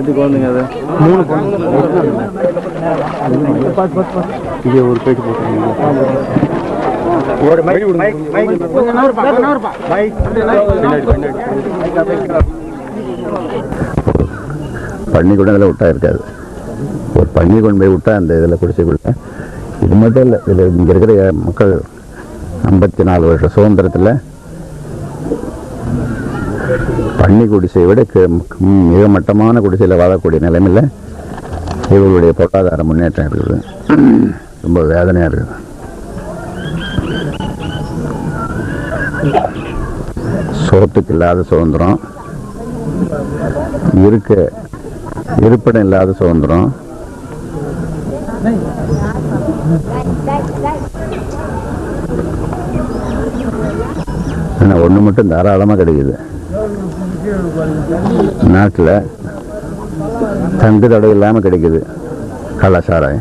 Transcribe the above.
எத்தனை குழந்தைங்க அது. மூணு இங்கே ஒரு கூட அதில் விட்டா இருக்காது. ஒரு பண்ணி கொண்டு போய் விட்டா அந்த இதில் குடிசைக்குள்ள இது மட்டும் இல்லை இதில் இங்கே இருக்கிற மக்கள் ஐம்பத்தி நாலு வருஷம் சுதந்திரத்தில் பண்ணி குடிசையை விட மிக மட்டமான குடிசையில் வாழக்கூடிய நிலைமையில் இவர்களுடைய பொருளாதார முன்னேற்றம் இருக்குது? ரொம்ப வேதனையாக இருக்குது. சோத்துக்கு இல்லாத சுதந்திரம் இருக்க இருப்பிடம் இல்லாத சுதந்திரம் ஆனால் ஒன்று மட்டும் தாராளமாக கிடைக்குது. நாட்டில் தங்கு தடை இல்லாமல் கிடைக்குது. கலாச்சாரம்